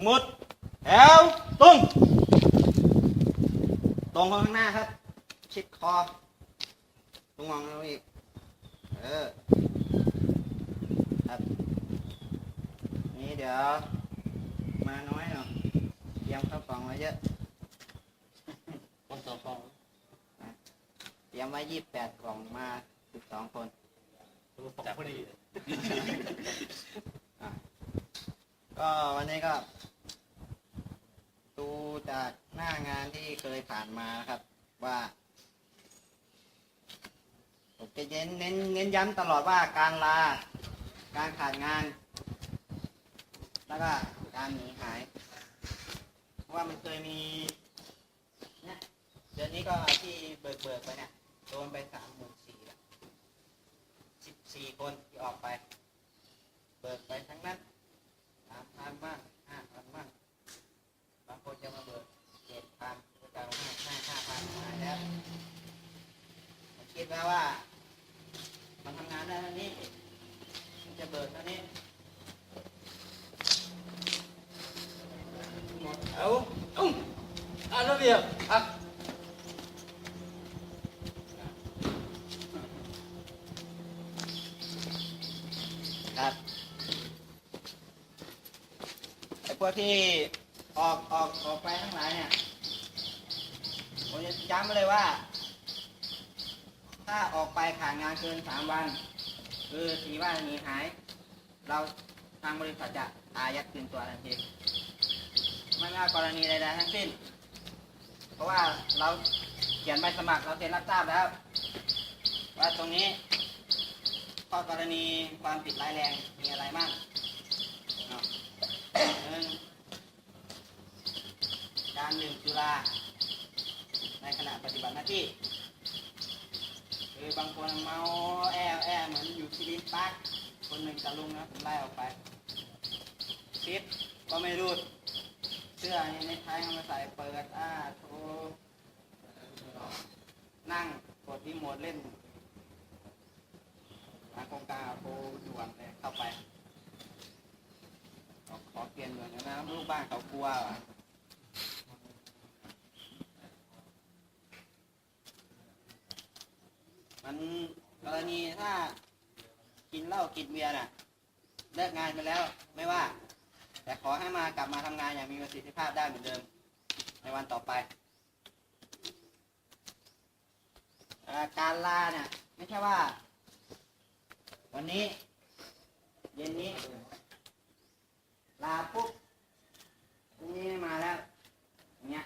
ทั้งหมดแถวตรงตรงข้างหน้าครับ ชิดคอตรงมองเราอีก เออ ครับ นี่เดี๋ยว มาน้อยเนาะเตรียมข้าวกล่องไว้เยอะคนต่อฟองเตรียมไว้ยี่สิบแปดกล่องมาสิบสองคนจับพอดี ก็วันนี้ก็ ดูจากหน้างานที่เคยผ่านมานะครับ ว่าผมจะเน้นเน้นเน้นย้ำตลอดว่าการลา การขาดงาน แล้วก็การหนีหาย เพราะว่ามันเคยมีเนี่ยเดือนนี้ก็ที่เบิกเบิกไปเนี่ยโดนไปสามหมื่นสี่สิบสี่คนที่ออกไป เบิกไปทั้งนั้น สามพันบ้างห้าพันบ้างบางคนจะมาเบิกเจ็ดพันก็จะเอาห้าห้าห้าพันมาแล้ว ผมคิดแล้วว่า มันทำงานได้เท่านี้ มันจะเบิกเท่านี้หมดเอาอุ้งอ่านระเบียบอะครับไอ้พวกที่ออกออกออกไปทั้งหลายเนี่ยผมจะย้ำไว้เลยว่า ถ้าออกไปขาดงานเกินสามวัน คือสีว่าหนีหาย เราทางบริษัทจะอายัดคืนตัวทันทีไม่ว่ากรณีใดๆทั้งสิ้น เพราะว่าเราเขียนใบสมัครเราเซ็นรับทราบแล้ว ว่าตรงนี้ข้อกรณีความผิดร้ายแรงมีอะไรบ้างเนาะหนึ่งการดื่มสุราในขณะปฏิบัติหน้าที่ คือบางคนเมาแอแอเหมือนอยู่ที่ดินปาร์คนหนึ่งตะลุงนะผมไล่ออกไปซิปก็ไม่รูด เสื้อในท้ายเอามาใส่เปิดอ้าโชว์นั่งกดรีโมทเล่นทางโครงการโปรด่วนเลยเข้าไป ขอขอเปลี่ยนด่วนนะลูกบ้านเขากลัวว่ะ มันกร ณีถ้ากินเหล้ากินเบียร์น่ะเลิกงานไปแล้วไม่ว่า แต่ขอให้มากลับมาทำงานอย่างมีประสิทธิภาพได้เหมือนเดิม ในวันต่อไปเอ่อการลาเนี่ยไม่ใช่ว่า วันนี้ เย็นนี้ ลาปุ๊บพรุ่งนี้ไม่มาแล้วอย่างเงี้ย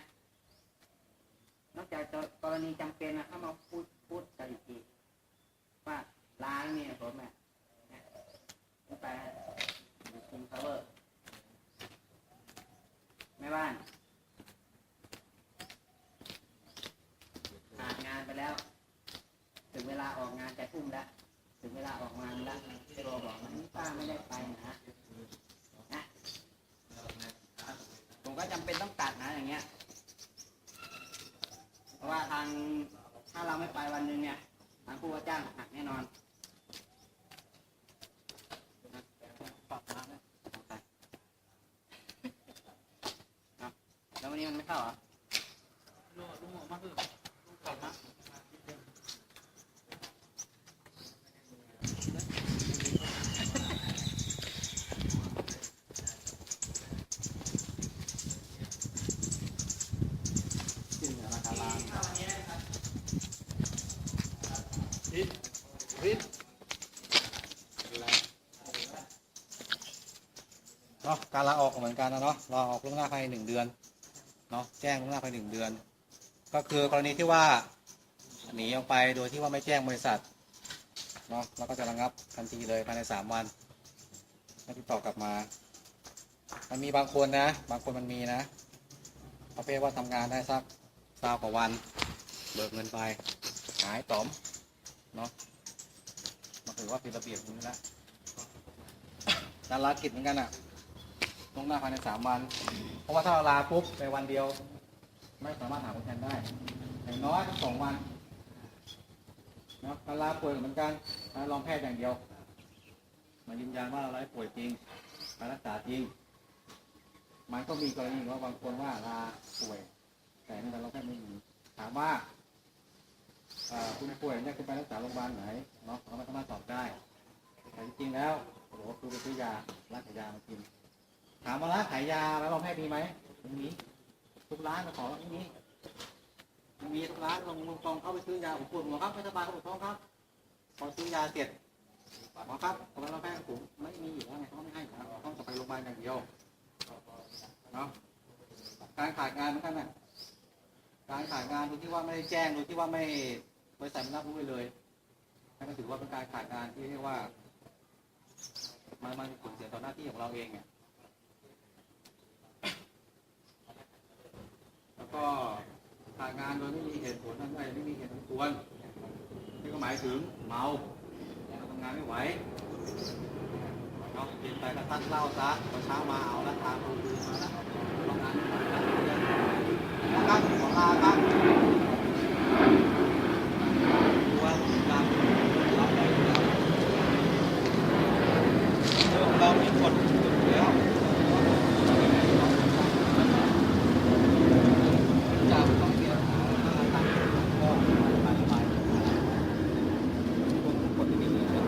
นอกจากจะกรณีจำเป็นนะถ้ามาพูดพูดกันอีกทีว่าลาแล้วมีเหตุผลไหมเนี่ยไม่ไปคุมเคาเวอร์ แม่บ้านขาดงานไปแล้ว ถึงเวลาออกงานจะทุ่มแล้ว ถึงเวลาออกงานแล้วจะรอบอกว่านี่ป้าไม่ได้ไปนะนะผมก็จำเป็นต้องตัดนะอย่างเงี้ย เพราะว่าทางถ้าเราไม่ไปวันหนึ่งเนี่ย ทางผู้ว่าจ้างหักแน่นอนนะปรับมาแล้วเอาไป แล้ววันนี้มันไม่เข้าเหรอ ลูกลูกหมอมาคือลูกกลับมา ขึ้นเหนือราคาลาง พิษพิษ เนาะการลาออกก็ เหมือนกันนะเนาะลาออกล่วงหน้าภายในหนึ่งเดือนเนาะแจ้งล่วงหน้าภายในหนึ่งเดือน ก็คือกรณีที่ว่าหนีออกไปโดยที่ว่าไม่แจ้งบริษัทเนาะเราก็จะระงับทันทีเลยภายในสามวันไม่ติดต่อกลับมา มันมีบางคนนะ บางคนมันมีนะประเภทว่าทำงานได้สักสาวกว่าวันเบิกเงินไปหายต๋อมเนาะมันถือว่าผิดระเบียบนี้ละการากิจเหมือนกันอะ ล่วงหน้าภายในสามวัน เพราะว่าถ้าเราลาปุ๊บในวันเดียว ไม่สามารถหาคนแทนได้ อย่างน้อยสองวันนะการลาป่วยเหมือนกันการรองแพทย์อย่างเดียว มายืนยันว่าเราไร้ป่วยจริงการรักษาจริง มันก็มีกรณีว่าบางคนว่าลาป่วย แต่ในเราแค่ไม่มีถามว่าคุณป่วยเนี่ยคุณไปรักษาโรงพยาบาลไหนเนาะเราไม่สามารถตอบได้แต่จริงๆแล้วโอ้โหคือไปซื้อยาร้านขายามากิน ถามว่าร้านขายยาแล้วเราแพทย์มีไหมมีทุกร้านมาขอที่นี้มีทุกร้านลงลงตรงเข้าไปซื้อยาผมปวดหัวครับไม่สบายครับผมท้องครับพอซื้อยาเสร็จหมอครับตอนนั้นเราแพทย์ผมไม่มีอยู่แล้วไงเขาไม่ให้ครับต้องจะไปโรงพยาบาลอย่างเดียวเนาะการขาดงานเหมือนกันน่ะการขาดงานโดยที่ว่าไม่ได้แจ้งโดยที่ว่าไม่บริษัทไม่รับรู้เลยนั่นก็ถือว่าเป็นการขาดงานที่เรียกว่ามันมันผลเสียต่อหน้าที่ของเราเองเนี่ยแล้ว ก็ขาดงานโดยไม่มีเหตุผลอะไรไม่มีเหตุผลควรนี่ก็หมายถึงเมาทำงานไม่ไหวเนาะกินไปก็ตั้งเหล้าซะตอนเช้ามาเอาละตามดูดูมาแล้วทำงานไม่ไหวแล้วนะครับขอลาครับดูว่าตามรับได้อยู่แล้ว เรามีกฎอยู่แล้วจะต้องเสียหาค่าทางก็ไปไปกฎที่มีอยู่แล้ว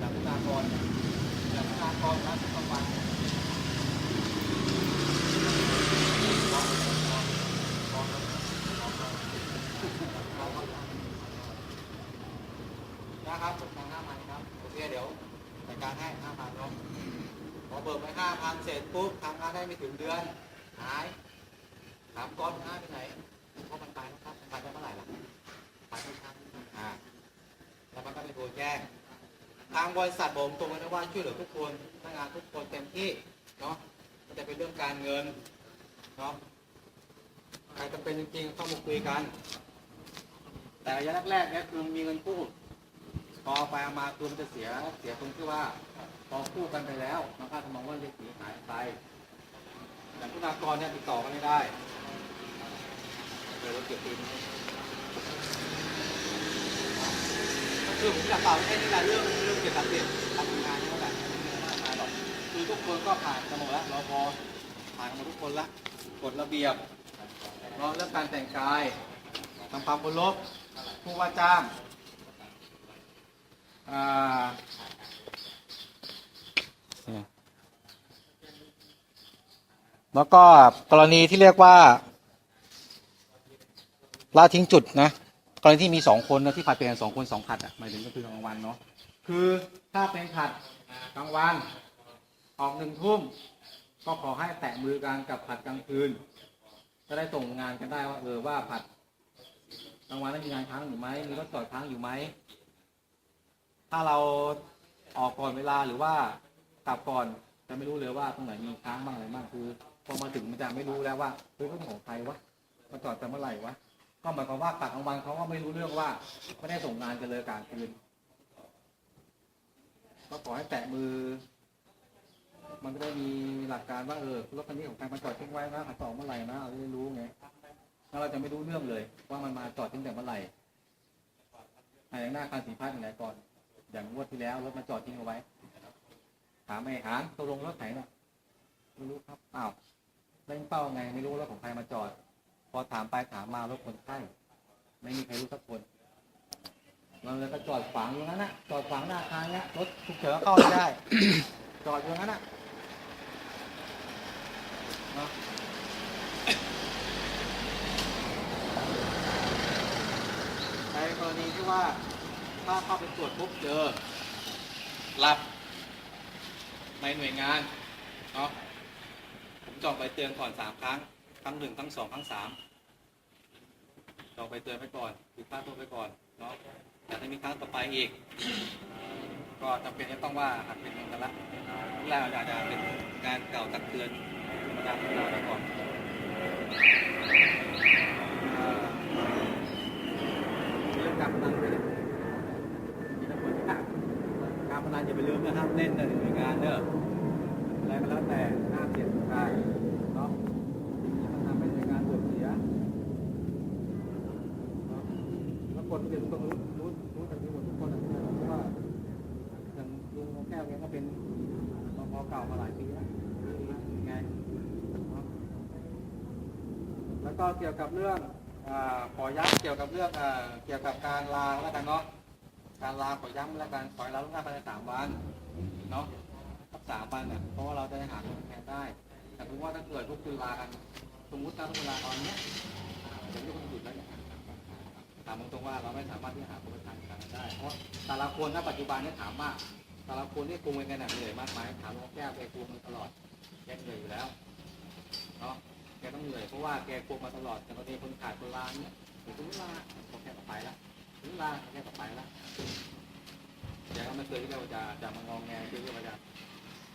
หลักการก่อนหลักการก่อนรัฐต้องวันนะครับผมทางหน้ามันครับโอเคเดี๋ยว จัดการให้ห้าพันเนาะพอเบิกไปห้าพันเสร็จปุ๊บทำงาน ได้ไม่ถึงเดือน หายถามก้อนห้าไปไหนเพราะมันตายแล้วครับตายได้เมื่อไหร่ล่ะตายไม่ทันอ่าแล้วมันก็ไปโทรแจ้งทางบริษัทผมตรงไว้นะว่าช่วยเหลือทุกคนพนักงานทุกคนเต็มที่เนาะมันจะเป็นเรื่องการเงินเนาะใครจะเป็นจริงๆต้องมาคุยกัน แต่ระยะแรกๆเนี่ยคือมีเงินกู้พอไปอามาคือมันจะเสียเสียตรงที่ว่าพอคู่กันไปแล้วมันก็จะมองว่าเรียกสีหายไป แต่คุณากรเนี่ยติดต่อกันไม่ได้เลยว่าเก็บปีนคือผมอยากฝาแค่นี้แหละเรื่องเรื่องเกี่ยวกับเด็กทำงานนี่แหละไม่มีอะไรมากมายหรอกคือทุกคนก็ผ่านกันหมดแล้วรอพอผ่านกันหมดทุกคนละกฎระเบียบเนาะเรื่องการแต่งกายทำความเคารพผู้ว่าจ้างอ่า แล้วก็กรณีที่เรียกว่าละทิ้งจุดนะกรณีที่มีสองคนนะที่ผัดเปลี่ยนสองคนสองผัดอะหมายถึงก็คือกลางวันเนาะคือถ้าเป็นผัดกลางวันออกหนึ่งทุ่มก็ขอให้แตะมือกันกับผัดกลางคืน จะได้ส่งงานกันได้ว่าเออว่าผัดกลางวันนั้นมีงานค้างอยู่ไหมมีรถจอดค้างอยู่ไหมถ้าเราออกก่อนเวลาหรือว่ากลับก่อนจะไม่รู้เลยว่าตรงไหนมีค้างบ้างอะไรบ้างคือ พอมาถึงมันจะไม่รู้แล้วว่าเฮ้ยรถของใครวะมาจอดแต่เมื่อไหร่วะก็หมายความว่ากลับกลางวันเขาก็ไม่รู้เรื่องว่าไม่ได้ส่งงานกันเลยกลางคืนก็ขอให้แตะมือ มันก็ได้มีหลักการว่าเออรถคันนี้ของใครมาจอดทิ้งไว้นะขัดต่อเมื่อไหร่นะเราจะได้รู้ไงถ้าเราจะไม่รู้เรื่องเลย ว่ามันมาจอดทิ้งแต่เมื่อไหร่อย่างหน้าการสีฟ้าอย่างไรก่อน อย่างงวดที่แล้วรถมาจอดทิ้งเอาไว้ถามไอ้หานตกลงรถไหนเน่ะ ไม่รู้ครับอ้าวเล่นเป้าไง ไม่รู้รถของใครมาจอด พอถามไปถามมารถคนไข้ไม่มีใครรู้สักคนเราเลยก็จอดขวางอยู่งั้นนะจอดขวางหน้าอาคารเนี้ยรถฉุกเฉินก็เข้าไม่ได้ จอดอยู่งั้นนะเนาะในกรณีที่ว่า ถ้าเข้าไปตรวจปุ๊บเจอรับในหน่วยงานเนาะ จองไปเตือนก่อนสามครั้ง ครั้งหนึ่งครั้งสองครั้งสามจองไปเตือนไปก่อนคือค่าโทษไปก่อนเนาะแต่ถ้ามีครั้งต่อไปอีก ก็จำเป็นจะต้องว่าหักเป็นเงินละแล้วอาจจะเป็นการเก่าตักเตือนธรรมดาธรรมดาไปก่อนเรื่องการพนันด้วยนะมีตำรวจค่ะการพนันอย่าไปลืมนะห้ามเล่นในหน่วยงานเนอะอ ก็แล้วแต่หน้าเจ็บกายเนาะมันทำให้ในการสูญเสียเนาะแล้วคนเป็นต้องรู้รู้รู้กันที่หมดทุกคนนะเพราะว่าอย่างลุงแก้วเนี่กก็เป็นมอเก่ามาหลายปีแล้วยังไงแล้วก็เกี่ยวกับเรื่องขอย้ำเกี่ยวกับเรื่องเกี่ยวกับการลาแล้วกันเนาะการลาขอย้ำแล้วกันขอลาล่วงหน้าภายในสามวันเนาะ กสามวันเนี่ยเพราะว่าเราจะได้หาคนแทนได้ แต่ถือว่าถ้าเกิดทุกคนลากันสมมุติถ้าทุกคนลาตอนเนี้ยเดี๋ยวทุกคนหยุดแล้วเนี่ยถามตรงๆว่าเราไม่สามารถที่จะหาคนแทนกันได้ เพราะแต่ละคนณปัจจุบันเนี่ยถามว่าแต่ละคนที่กรุงเป็นกันหนักเหนื่อยมากไหมถามน้องแก้วแกกรุงมาตลอดแกเหนื่อยอยู่แล้วเนาะแกต้องเหนื่อยเพราะว่าแกกรุงมาตลอดแต่ตอนนี้คนขาดคนลาเนี่ยถึงลาผมแค่ต่อไปละถึงลาแค่ต่อไปละแกก็ไม่เคยที่เราจะจะมางองแงที่เราจะ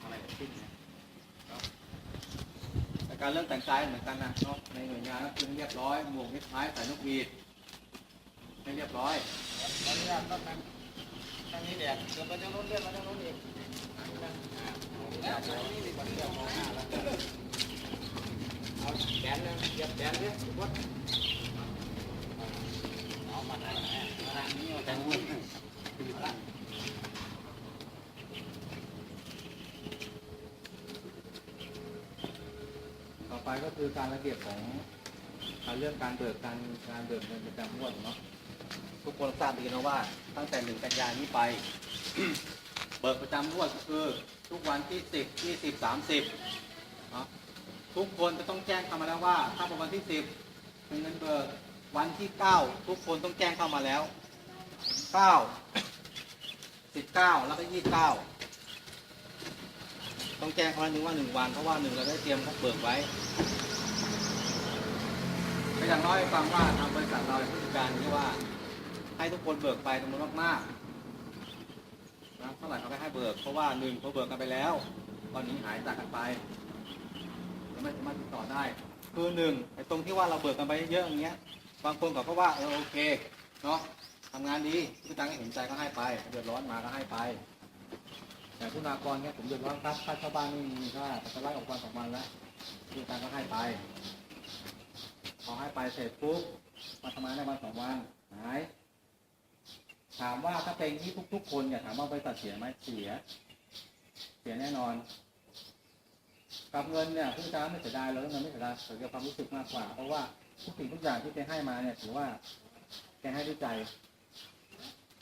อะไรแบบขึ้นนะแต่การเรื่องแต่งกายเหมือนกันนะเนาะในหน่วยงานก็คือเรียบร้อยหมวกนิดท้ายใส่นกหวีดไม่เรียบร้อยตอนนี้ก็นั่งทางนี้แดดเดินไปทางโน้นเลื่อนมาทางโน้นอีกแล้วทางนี้ดีกว่าเลื่อนมองหน้าแล้วเอาแขนเลยเหยียบแขนเลยวัดเอามาทางนี้มาทางนี้เอาทางนี้เอาละ ต่อ ไปก็คือการระเบียบของการเรื่องการเบิกการการเบิกเงินประจำงวดเนาะทุกคนทราบดีนะว่าตั้งแต่หนึ่งกันยายนี้ไป เบิกประจำงวดก็คือทุกวันที่สิบที่สิบสามสิบเนาะทุกคนจะต้องแจ้งเข้ามาแล้วว่า ถ้าเป็นวันที่สิบเป็นเงินเบิกวันที่เก้าทุกคนต้องแจ้งเข้ามาแล้วเก้าสิบเก้าแล้วก็ยี่สิบเก้า ต้องแจ้งเขาหนึ่งว่าหนึ่งวันเพราะว่าหนึ่งเราได้เตรียมเขาเบิกไว้ก็อย่างน้อยฟังว่าทางบริษัทเราผู้จัดการที่ว่า ให้ทุกคนเบิกไปจำนวนมากๆนะเท่าไหร่เขาก็ให้เบิก เพราะว่าหนึ่งเขาเบิกกันไปแล้วตอนนี้หายจากกันไปยังไม่สามารถติดต่อได้ คือหนึ่งไอ้ตรงที่ว่าเราเบิกกันไปเยอะอย่างเงี้ย บางคนเขาก็ว่าเออโอเคเนาะทำงานดีผู้จัดการก็เห็นใจก็ให้ไปเดือดร้อนมาก็ให้ไป อย่คุณากรเนี่ยผมเดือดร้อนครับค่าเช่าบ้านไม่มีค่าแต่จะไล่ออกวันสองวันแล้วคือการก็ให้ไปพอให้ไปเสร็จปุ๊บมาทำงานได้วันสองวันหายถามว่าถ้าเป็นที่ทุก ๆ คนเนี่ยถามว่าบริษัทเสียไหมเสีย เสียแน่นอนกับเงินเนี่ยผู้จัดการไม่เสียดายเราเรื่องเงินไม่เสียดายเสียความรู้สึกมากกว่า เพราะว่าทุกสิ่งทุกอย่างที่แกให้มาเนี่ยถือว่าแกให้ด้วยใจ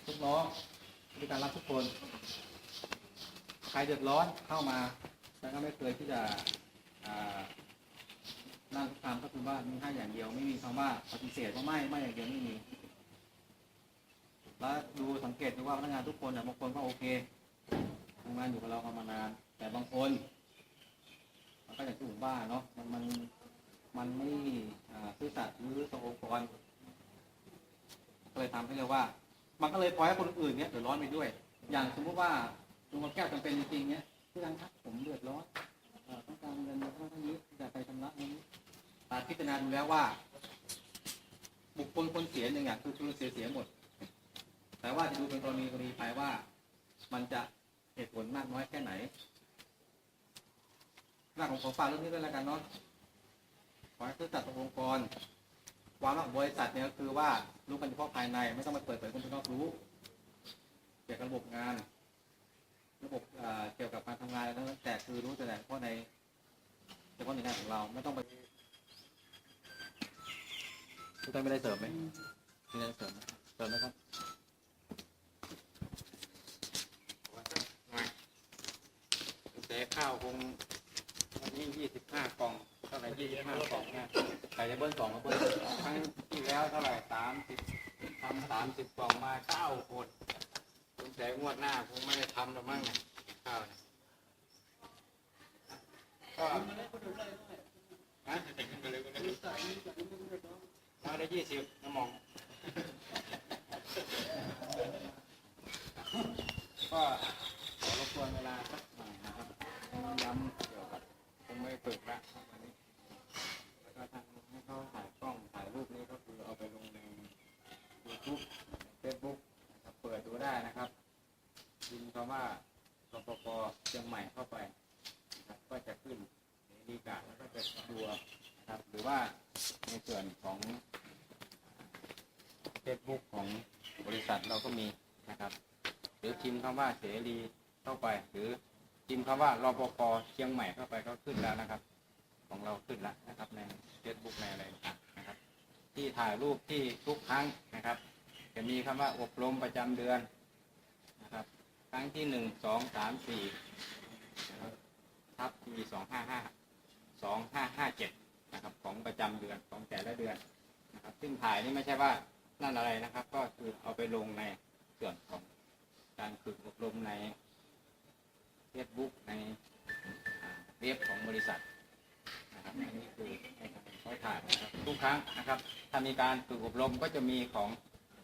ทุกน้องผู้จัดการรักทุกคน ครเดือดร้อนเข้ามาแล้วก็ไม่เคยที่จะอ่านั่งตามก็คือว่ามีให้อย่างเดียวไม่มีคำว่าปฏิเสธว่าไม่ไม่อย่างเดียวไม่มี แล้วดูสังเกตดูว่าพนักงานทุกคนเนี่ยบางคนก็โอเคทำงานอยู่กับเรามานาน แต่บางคน มันก็อย่างที่ผมว่าเนาะมันมันมันไม่ซื่อสัตย์หรือต่อองค์กรก็เลยทำให้เราว่า มันก็เลยปล่อยให้คนอื่นเนี่ยเดือดร้อนไปด้วย อย่างสมมติว่า ลุงมาแก้วจำเป็นจริงๆเนี่ยพี่รังครับผมเดือดร้อนเอ่อต้องการเงินเท่านี้จะไปชำระนี้ตาพิจารณาดูแล้วว่า บุคคลคนเสียหนึ่งอย่างคือคือเสียเสียหมด แต่ว่าจะดูเป็นกรณีกรณีไปว่า มันจะเหตุผลมากน้อยแค่ไหนหน้าของขอฝากเรื่องนี้ด้วยแล้วกันเนาะขอให้ซื่อสัตย์ต่อองค์กร ความรักของบริษัทเนี่ยก็คือว่ารู้กันเฉพาะภายใน ไม่ต้องมาเปิดเผยคนภายนอกรู้ เกี่ยวกับระบบงาน ระบบเกี่ยวกับการทำงานแล้วแต่คือรู้แต่เฉพาะในเฉพาะในงานของเราไม่ต้องไปทุกท่านไม่ได้เสริมไหมไม่ได้เสริมเสริมไหมครับแต่ข้าวคงวันนี้ยี่สิบห้ากล่องเท่าไหร่ยี่สิบห้ากล่องเนี่ยใครจะเบิ้ลสองมาเบิ้ลครั้งที่แล้วเท่าไหร่สามสิบทำสามสิบกล่องมาเก้าคน สงวดหน้าคงไม่ได้ทำแล้วมั้งเนี่ยข้าวเนี่ยก็ฮะมาได้ยี่สิบน้ำมอง ก็ขอรบกวนเวลาสักหน่อยนะครับย้ำเกี่ยวกับคงไม่ฝึกละวันนี้ แล้วก็ทางให้เขาถ่ายกล้องถ่ายรูปนี้ก็คือเอาไปลงใน YouTube Facebook นะครับเปิดดูได้นะครับยินคำว่ารปภเชียงใหม่เข้าไปนะครับก็จะขึ้นในดีกาแล้วก็จะดูนะครับ หรือว่าในส่วนของ Facebook ของบริษัทเราก็มีนะครับ หรือพิมพ์คำ ว่าเสรีเข้าไป หรือพิมพ์คำว่ารปภเชียงใหม่เข้าไปก็ขึ้นแล้วนะครับ ของเราขึ้นแล้วนะครับ ใน Facebook ในอะไรต่างๆที่ถ่ายรูปที่ทุกครั้งนะครับ จะมีคำว่าอบรมประจำเดือนนะครับ ครั้งที่หนึ่งสองสามสี่ทับทับปีสองห้าห้าสองห้าห้าเจ็ดนะครับ ของประจำเดือนของแต่ละเดือนนะครับ ซึ่งถ่ายนี่ไม่ใช่ว่านั่นอะไรนะครับ ก็คือเอาไปลงในส่วนของ การฝึกอบรมใน Facebook ในเว็บของบริษัทนะครับอันนี้คือให้เขาถ่ายนะครับทุกครั้งนะครับ ถ้ามีการฝึกอบรมก็จะมีของ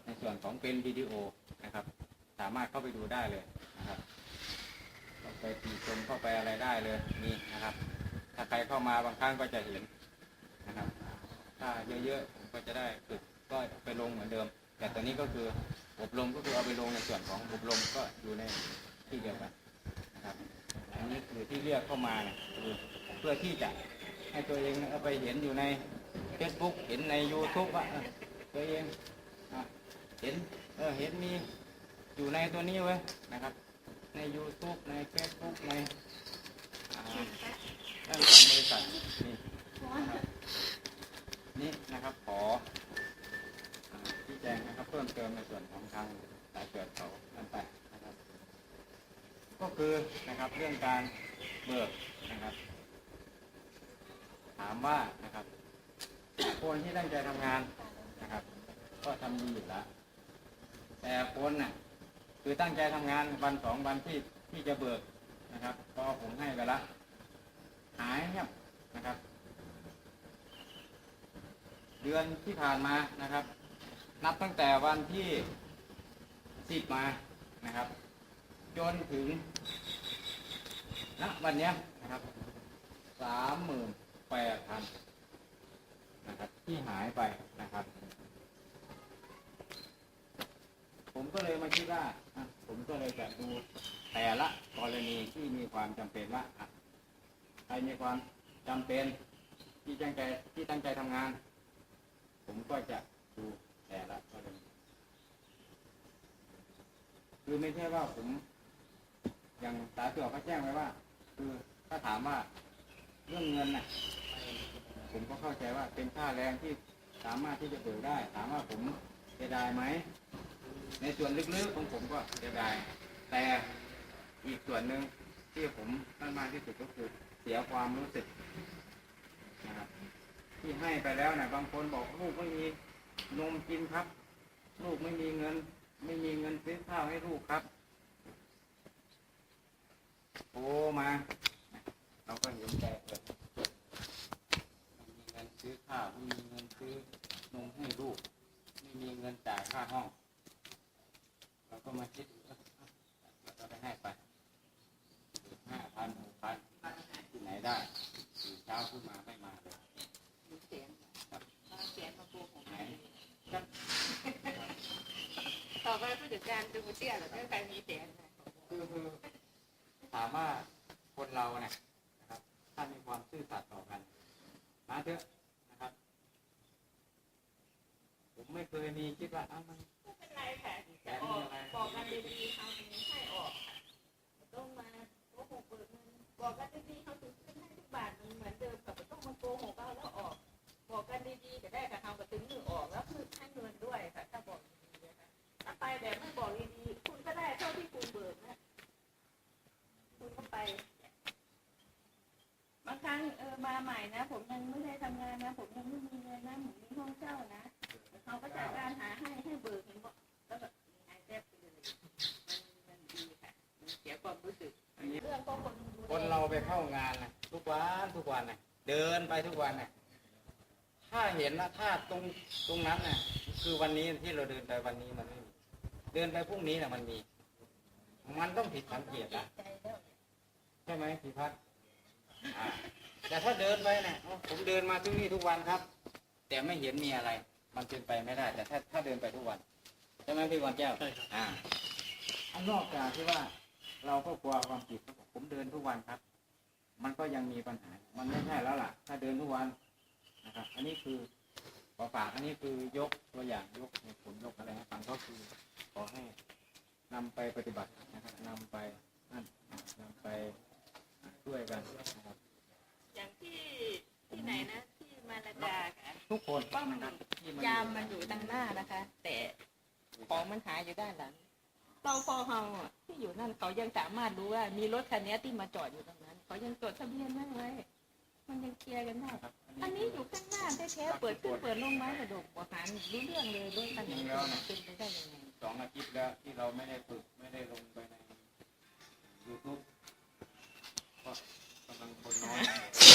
ในส่วนของเป็นวิดีโอนะครับ สามารถเข้าไปดูได้เลยนะครับเข้าไปติชมเข้าไปอะไรได้เลยนี่นะครับ ถ้าใครเข้ามาบางครั้งก็จะเห็นนะครับ ถ้าเยอะๆผมก็จะได้ฝึกก็ไปลงเหมือนเดิม แต่ตอนนี้ก็คือ อบรมก็คือเอาไปลงในส่วนของอบรมก็อยู่ในที่เดียวกันนะครับอันนี้คือที่เรียกเข้ามาเนี่ยคือเพื่อที่จะให้ตัวเองเอาไปเห็นอยู่ใน Facebook เห็นใน YouTube ว่าเออตัวเองอะเห็นเออเห็นมีอยู่ในตัวนี้ไว้ยนะครับ ใน YouTube ใน Facebook ในอ่าด้านของบริษัทนี่นะครับนี่นะครับขออ่าชี้ แจงนะครับเพิ่มเติมในส่วนของทางสายเกิดเขานั่นไปนะครับ ก็คือนะครับเรื่องการเบิกนะครับ ถามว่านะครับคนที่ตั้งใจทำงานนะครับ ก็ทำดีอยู่แล้วแต่คนน่ะคือตั้งใจทำงานวันสองวันที่ที่จะเบิกนะครับพอผมให้ไปละหายเงียบนะครับ เดือนที่ผ่านมานะครับ นับตั้งแต่วันที่สิบมานะครับ จนถึงณวันนี้นะครับสามหมื่นแปดพันนะครับ ที่หายไปนะครับ ผมก็เลยมาคิดว่าผมก็เลยจะดูแต่ละกรณีที่มีความจำเป็นว่าอะใครมีความจำเป็นที่ตั้งใจที่ตั้งใจทำงาน ผมก็จะดู แต่ละกรณีคือไม่ใช่ว่าผม อย่างสายตรวเขาแจ้งไว้ว่า คือถ้าถามว่าเรื่องเงินน่ะ ผมก็เข้าใจว่าเป็นค่าแรงที่สามารถที่จะเบิกได้ ถามว่าผมเสียดายไหม ในส่วนลึกๆของผมก็เสียดาย แต่อีกส่วนหนึ่งที่ผมตั้งมากที่สุดก็คือเสียความรู้สึกนะครับที่ให้ไปแล้วนะบางคนบอกลูกไม่มี นมกินครับ ลูกไม่มีเงิน ไม่มีเงินซื้อข้าวให้ลูกครับโอ้มา เราก็เห็นใจเกิดไม่มีเงินซื้อข้าวไม่มีเงินซื้อนมให้ลูก ไม่มีเงินจ่ายค่าห้อง เราก็มาคิดเอ้าเราก็ไปให้ไปห้าพันหกพันที่ไหนได้ตื่นเช้าขึ้นมาไม่มาเลย เสียงเสียงมาปูของ ไหน ต่ อไปผู้จัดการดูเตี้ยหรือใครมีเสียงคือคือถามว่าคนเราเนี่ยนะครับ ถ้ามีความซื่อสัตย์ต่อกันมาเถอะนะครับ ผมไม่เคยมีคิดว่าอ้าวมัน ไม่เป็นไรค่ะจะออกบอกกันดีๆเขาถึงให้ออกค่ะต้องมาโกหกเบิกเงินบอกกันดีๆเขาถึงขึ้นให้ทุกบาทมันเหมือนเดิมกับต้องมาโกหกเราแล้วออก บอกกันดีๆจะได้กับเขาก็ถึงมือออกแล้วคือให้เงินด้วยค่ะถ้าบอกดีๆนะคะถ้าไปแบบไม่บอกดีๆคุณก็ได้เท่าที่คุณเบิกนะคุณก็ไป บางครั้งเออมา ใหม่นะ ผมยังไม่ได้ทำงานนะ ผมยังไม่มีเงินนะผมมีห้องเช่านะเขาก็จัดการหาให้ให้เบิกเห็นบอกแล้วแบบหายแทบไปเลยมันมันดีค่ะมันเสียความรู้สึกเรื่องก็คนดูคนเราไปเข้างานนะทุกวันทุกวันนะเดินไปทุกวันนะถ้าเห็นนะถ้าตรงตรงนั้นนะคือวันนี้ที่เราเดินไปวันนี้มันไม่มีเดินไปพรุ่งนี้นะมันมี มันต้องผิดสังเกตนะใจแล้ว ใช่ไหมพี่พัฒน์อ่า แต่ถ้าเดินไปเนี่ยอ๋อผมเดินมาทุกนี่ทุกวันครับ แต่ไม่เห็นมีอะไร มันเป็นไปไม่ได้ แต่ถ้าถ้าเดินไปทุกวันใช่ไหมพี่วันแก้วใช่ครับอ่าอันนอกจากที่ว่า เราก็กลัวความผิดครับผมเดินทุกวันครับ มันก็ยังมีปัญหา มันไม่ใช่แล้วล่ะ ถ้าเดินทุกวันนะครับ อันนี้คือขอฝากอันนี้คือยกตัวอย่างยกเหตุผลยกอะไรให้ฟังก็คือ ขอให้นำไปปฏิบัตินะครับนำไปนั่นนำไปช่วยกันนะครับ อย่างที่ที่ไหนนะที่มาลาดาค่ะทุกคนป้อมนะครับที่ยามมันอยู่ด้านหน้านะคะ แต่ของมันหายอยู่ด้านหลังเราพอเฮาอะที่อยู่นั่นเขายังสามารถรู้ว่ามีรถคันนี้ที่มาจอดอยู่ตรงนั้นเขายังจดทะเบียนได้ไว้มันยังเคลียร์กันได้ครับอันนี้อยู่ข้างหน้าแท้ๆเปิดขึ้นเปิดลงไม้กระดกบอกหารรู้เรื่องเลยรถคันนี้เป็นไปได้ยังไงสองอาทิตย์แล้วที่เราไม่ได้ฝึกไม่ได้ลงไปในยูทูบก็กำลังคนน้อย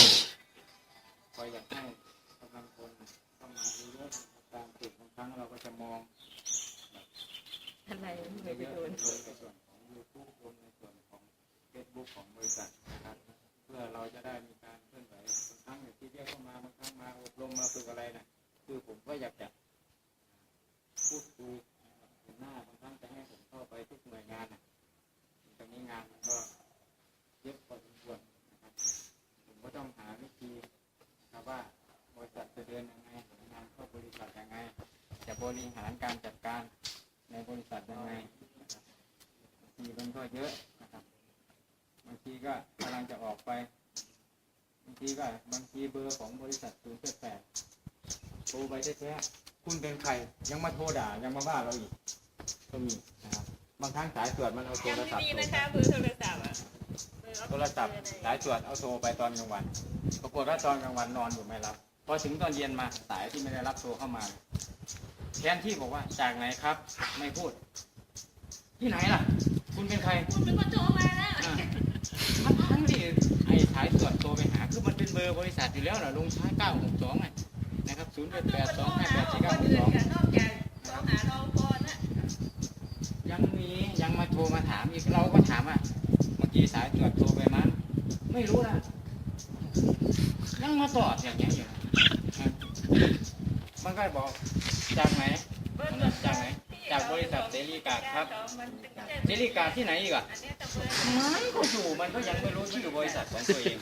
คอยอยากให้กำลังคนเข้ามาเยอะๆตามติดบางครั้งเราก็จะมองอะไรไม่ไปโดน บริหารการจัดการในบริษัทยังไงนะครับบางทีมันก็เยอะนะครับบางทีก็กำลังจะออกไปบางทีก็บางทีเบอร์ของบริษัทศูนย์แปดโทรไปแท้ๆคุณเป็นใครยังมาโทรด่ายังมาว่าเราอีกก็มีนะครับบางครั้งสายตรวจมันเอาโทรศัพท์ดีโทรนะคะเบอร์โทรศัพท์อะโทรศัพท์สายตรวจเอาโทรไปตอนกลางวันปรากฏว่าตอนกลางวันนอนอยู่ไม่รับพอถึงตอนเย็นมาสายที่ไม่ได้รับโทรเข้ามาแท นที่บอกว่าจากไหนครับ ไม่พูด ที่ไหนล่ะ คุณเป็นใคร คุณเป็นคนโทรมาแล้วอะมันทั้งที่ไอ้สายตรวจโทรไปหา คือมันเป็นเบอร์บริษัทอยู่แล้วเหรอลงท้าย962อะนะครับ0 8 8 2 5 8 4 9 6 2 นอกจากโทรหาเราก่อนนะยังมียังมาโทรมาถามอีกเราก็ถามว่าเมื่อกี้สายตรวจโทรไปมั้งไม่รู้นะยังมาตอบอย่างเงี้ยอยู่นะ มันก็บอกจากไหนจากไหน จากบริษัทเดลีกาครับเดลีกาที่ไหนอีกอะอันนี้แต่เบอร์มันก็อยู่มันก็ยังไม่รู้ชื่อบริษัทของตัวเอง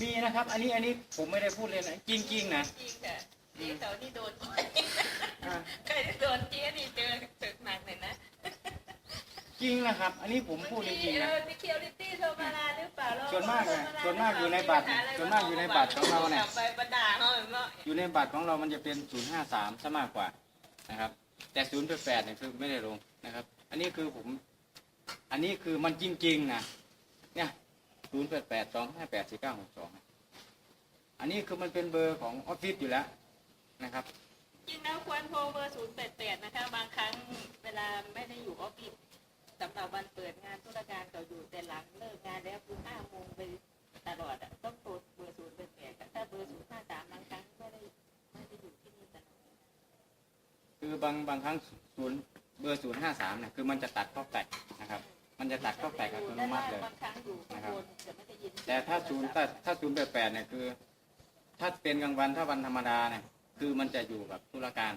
มีนะครับ อันนี้อันนี้ผมไม่ได้พูดเลยนะจริงๆนะจริงค่ะนี่เขานี่โดนใครโดนเจ๊นี่เจอถึกหนักเลยนะ จริงนะครับ อันนี้ผมพูดจริงๆเอนะอ security โทรมาลาหรือเปล่าเราส่วนมากอะส่วนมากอยู่ในบัตรส่วนมากอยู่ในบัตรของเราเนี่ย ไปประดาเขาเหรออยู่ในบัตรของเรามันจะเป็น 053ซะมากกว่านะครับ แต่ 088เนี่ยคือไม่ได้ลงนะครับ อันนี้คือผม อันนี้คือมันจริงๆนะ เนี่ย 088 258 4962 อันนี้คือมันเป็นเบอร์ของออฟฟิศอยู่แล้วนะครับ จริงแล้วควรโทรเบอร์ศูนย์แปดแปดนะคะ บางครั้งเวลาไม่ได้อยู่ออฟฟิศับวันเปิดงานธุรการเขาอยู่แต่หลังเลิกงานแล้วคือห้าโมงไปตลอดอะต้องโทรเบอร์ศูนย์แปดแปดถ้าเบอร์ศูนย์ห้าสามบางครั้งไม่ได้ไม่ได้อยู่ที่นี่ตลอดคือบางบางครั้งศูนย์เบอร์053เนี่ยคือมันจะตัดข้าแตกนะครับ มันจะตัดข้าแตกอัตโนมัติเลยบางครั้งอยู่ข้างบนจะไม่ได้ยินแต่ถ้าศูนย์ถ้าถ้าศูนย์แปดแปดเนี่ยคือ ถ้าเป็นกลางวันถ้าวันธรรมดาเนี่ยคือมันจะอยู่กับธุรการ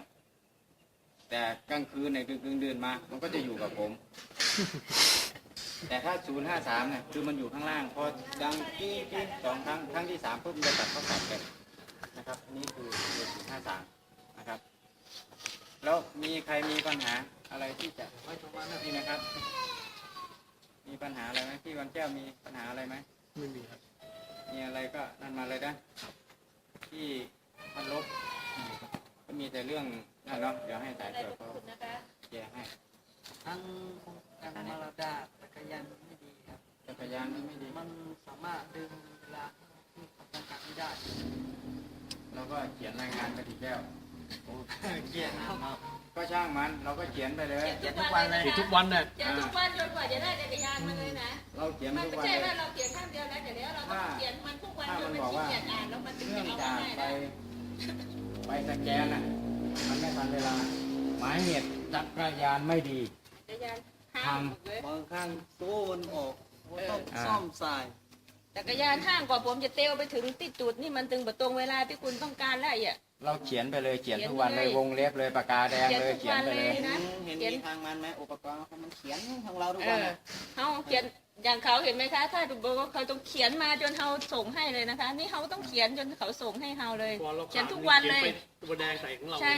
แต่กลางคืนเนี่ยคือกลางเดือนมา มันก็จะอยู่กับผม แต่ถ้าศูนย์ห้าสามเนี่ยคือมันอยู่ข้างล่าง พอดังกี้กี้สองครั้ง ครั้งที่สามปุ๊บมันจะตัดเข้าตัดกันนะครับอันนี้คือศูนย์ห้าสามนะครับ แล้วมีใครมีปัญหาอะไรที่จะไม่ตรงมานี่นะครับ มีปัญหาอะไรไหมพี่วันแก้วมีปัญหาอะไรไหมไม่มีครับ มีอะไรก็นั่นมาเลยนะที่มันลบก็ มีแต่เรื่องนั่นเนาะเดี๋ยวให้สายได้ตรวจขอบเขาคุณนะคะแก้ให้ทางโครงการมาราดาจักรยานไม่ดีครับจักรยานนี่ไม่ดีมันสามารถดึงเวลาที่เขาจำกัดไม่ได้เราก็เขียนรายงานไปทีแก้วเกียร์ครับก็ช่างมันเราก็เขียนไปเลยเขียนทุกวันเลยผิดทุกวันเลยเขียนทุกวันจนกว่าจะได้จักรยานมาเลยนะเราเขียนมันทุกไม่วันใช่เลว่ายเราเขียนข้างเดียวแล้วเดี๋ยวเราต้องเขียนมันทุกวันจนมันขี้เกียจอ่านแล้วมันถึงเนื่จะองเอาจากง่ายไปนะ ไปสแกนอะ มันไม่ทันเวลา หมายเหตุจักรยานไม่ดี จักรยานห้างเลยบางครั้งโซ่มันออกก็ต้องอ่าซ่อมสาย จักรยานห้างกว่าผมจะเตียวไปถึงที่จุดนี่มันถึงประตรงเวลาที่คุณต้องการแล้วอะ เราเขียนไปเลยเขียนทุกวันเลยวงเล็บเลยปากกาแดงเขียนเลยทุกเขียวันนไปเลเลยยนะเห็นเขียนมีทางมันไหมอุปกรณ์ของมันเขียนของเราทุกเอวันออะเขาเขียน อย่างเขาเห็นไหมคะ ถ้าดูบอกว่าเขาต้องเขียนมาจนเขาส่งให้เลยนะคะ นี่เขาต้องเขียนจนเขาส่งให้เราเลยพอเราเขียนทุกวันเลยขีนไปตัวแดงใส่ของเราใช่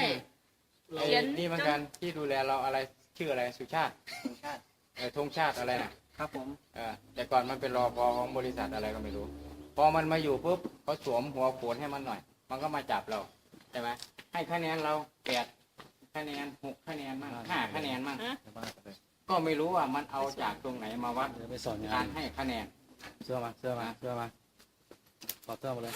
เราไอ้เขียน นี่เหมือนกันที่ดูแลเราอะไรชื่ออะไรสุชาติของชาติเออธงชาติอะไรน่ะครับผมเออแต่ก่อนมันเป็นรอพอของบริษัทอะไรก็ไม่รู้ พอมันมาอยู่ปุ๊บเขาสวมหัวโขนให้มันหน่อย มันก็มาจับเราใช่ไหมให้คะแนนเราแปดคะแนนหกคะแนนมั่งห้าคะแนนมั่งในบ้านไปเลย ก็ไม่รู้ว่ามันเอาจากตรงไหนมาวัดเดี๋ยวไปสอนงากานรให้คะแนนเสื้อมาเสื้อมาเสื้อมาถอดเสื้อมาเลย